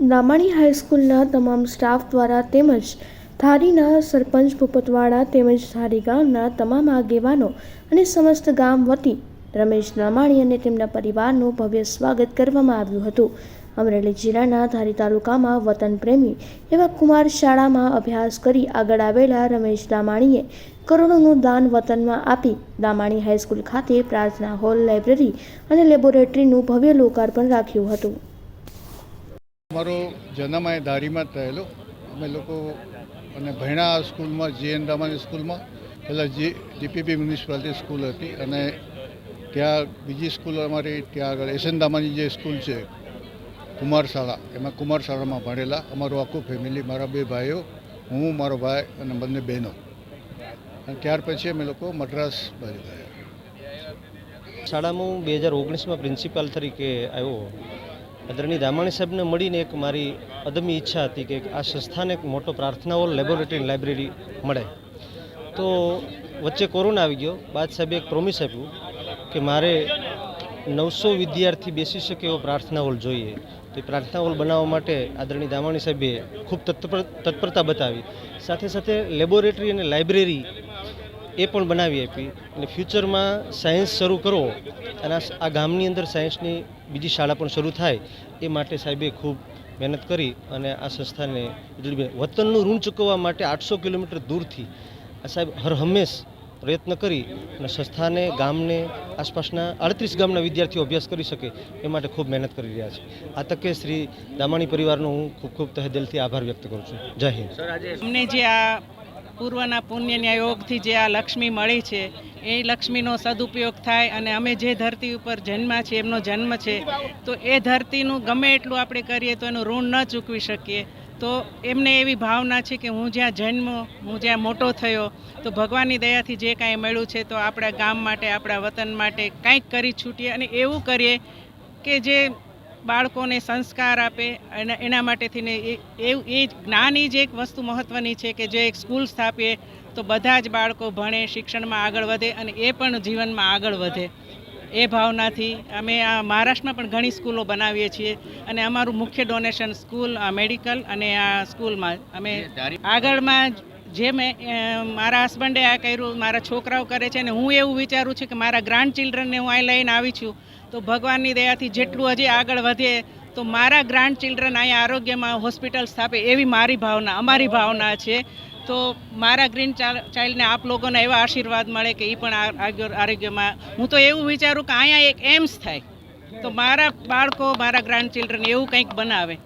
દામાણી હાઈસ્કૂલના તમામ સ્ટાફ દ્વારા તેમજ ધારીના સરપંચ ભૂપતવાડા તેમજ ધારી ગામના તમામ આગેવાનો અને સમસ્ત ગામ વતી રમેશ દામાણી અને તેમના પરિવારનું ભવ્ય સ્વાગત કરવામાં આવ્યું હતું. અમરેલી જિલ્લાના ધારી તાલુકામાં વતન પ્રેમી એવા કુમાર શાળામાં અભ્યાસ કરી આગળ આવેલા રમેશ દામાણીએ કરોડોનું દાન વતનમાં આપી દામાણી હાઈસ્કૂલ ખાતે પ્રાર્થના હોલ લાઇબ્રેરી અને લેબોરેટરીનું ભવ્ય લોકાર્પણ રાખ્યું હતું. મારો જન્મ અહીં ધારીમાં જ થયેલો. અમે લોકો અને ભણ્યા સ્કૂલમાં, જી એન રામાની સ્કૂલમાં પહેલાં જે ડીપીપી મ્યુનિસિપાલિટી સ્કૂલ હતી અને ત્યાં બીજી સ્કૂલ અમારી ત્યાં આગળ એસએન દામાની જે સ્કૂલ છે, કુમારશાળા, એમાં કુમાર શાળામાં ભણેલા. અમારું આખું ફેમિલી, મારા બે ભાઈઓ, હું, મારો ભાઈ અને બંને બહેનો. અને ત્યાર પછી અમે લોકો મદ્રાસ બાજુ ગયા. શાળામાં હું બે હજાર ઓગણીસમાં પ્રિન્સિપાલ તરીકે આવ્યો. આદરણીય દામાણી સાહેબને મળીને એક મારી અદમ્ય ઈચ્છા હતી કે આ સંસ્થાને એક મોટો પ્રાર્થના હોલ લેબોરેટરી લાઇબ્રેરી મળે. તો વચ્ચે કોરોના આવી ગયો. બાદ સાહેબે એક પ્રોમિસ આપ્યું કે મારે નવસો વિદ્યાર્થી બેસી શકે એવો પ્રાર્થના હોલ જોઈએ. તો એ પ્રાર્થના હોલ બનાવવા માટે આદરણીય દામાણી સાહેબે ખૂબ તત્પર, તત્પરતા બતાવી. સાથે સાથે લેબોરેટરી અને લાઇબ્રેરી એ પણ બનાવી આપી. અને ફ્યુચરમાં સાયન્સ શરૂ કરો અને આ ગામની અંદર સાયન્સની બીજી શાળા પણ શરૂ થાય એ માટે સાહેબે ખૂબ મહેનત કરી અને આ સંસ્થાને વતનનું ઋણ ચૂકવવા માટે આઠસો કિલોમીટર દૂરથી આ સાહેબ હર હંમેશ પ્રયત્ન કરી અને સંસ્થાને, ગામને, આસપાસના અડત્રીસ ગામના વિદ્યાર્થીઓ અભ્યાસ કરી શકે એ માટે ખૂબ મહેનત કરી રહ્યા છે. આ તકે શ્રી દામાણી પરિવારનો હું ખૂબ ખૂબ તહે દિલથી આભાર વ્યક્ત કરું છું. જય હિન્દ. અમને જે આ પૂર્વના પુણ્યના યોગથી જે આ લક્ષ્મી મળી છે, એ લક્ષ્મીનો સદુપયોગ થાય અને અમે જે ધરતી ઉપર જન્મા છે એમનો જન્મ છે, તો એ ધરતીનું ગમે એટલું આપણે કરીએ તો એનું ઋણ ન ચૂકવી શકીએ. તો એમને એવી ભાવના છે કે હું જ્યાં જન્મો, હું જ્યાં મોટો થયો, તો ભગવાનની દયાથી જે કાંઈ મળ્યું છે, તો આપણા ગામ માટે, આપણા વતન માટે કંઈક કરી છૂટીએ અને એવું કરીએ કે જે બાળકોને સંસ્કાર આપે અને એના માટે થઈને એ એવું એ જ્ઞાન એ જ એક વસ્તુ મહત્ત્વની છે કે જે એક સ્કૂલ સ્થાપીએ તો બધા જ બાળકો ભણે શિક્ષણમાં આગળ વધે અને એ પણ જીવનમાં આગળ વધે. એ ભાવનાથી અમે આ મહારાષ્ટ્રમાં પણ ઘણી સ્કૂલો બનાવીએ છીએ અને અમારું મુખ્ય ડોનેશન સ્કૂલ મેડિકલ અને આ સ્કૂલમાં. અમે આગળમાં જે મેં મારા હસબન્ડે આ કર્યું, મારા છોકરાઓ કરે છે અને હું એવું વિચારું છું કે મારા ગ્રાન્ડ ચિલ્ડ્રનને હું અહીં લઈને આવી છું, તો ભગવાનની દયાથી જેટલું હજી આગળ વધે, તો મારા ગ્રાન્ડ ચિલ્ડ્રન અહીંયા આરોગ્યમાં હોસ્પિટલ સ્થાપે એવી મારી ભાવના, અમારી ભાવના છે. તો મારા ગ્રીન ચાઇલ્ડને આપ લોકોને એવા આશીર્વાદ મળે કે એ પણ આરોગ્યમાં, હું તો એવું વિચારું કે અહીંયા એક એમ્સ થાય, તો મારા બાળકો, મારા ગ્રાન્ડ ચિલ્ડ્રન એવું કંઈક બનાવે.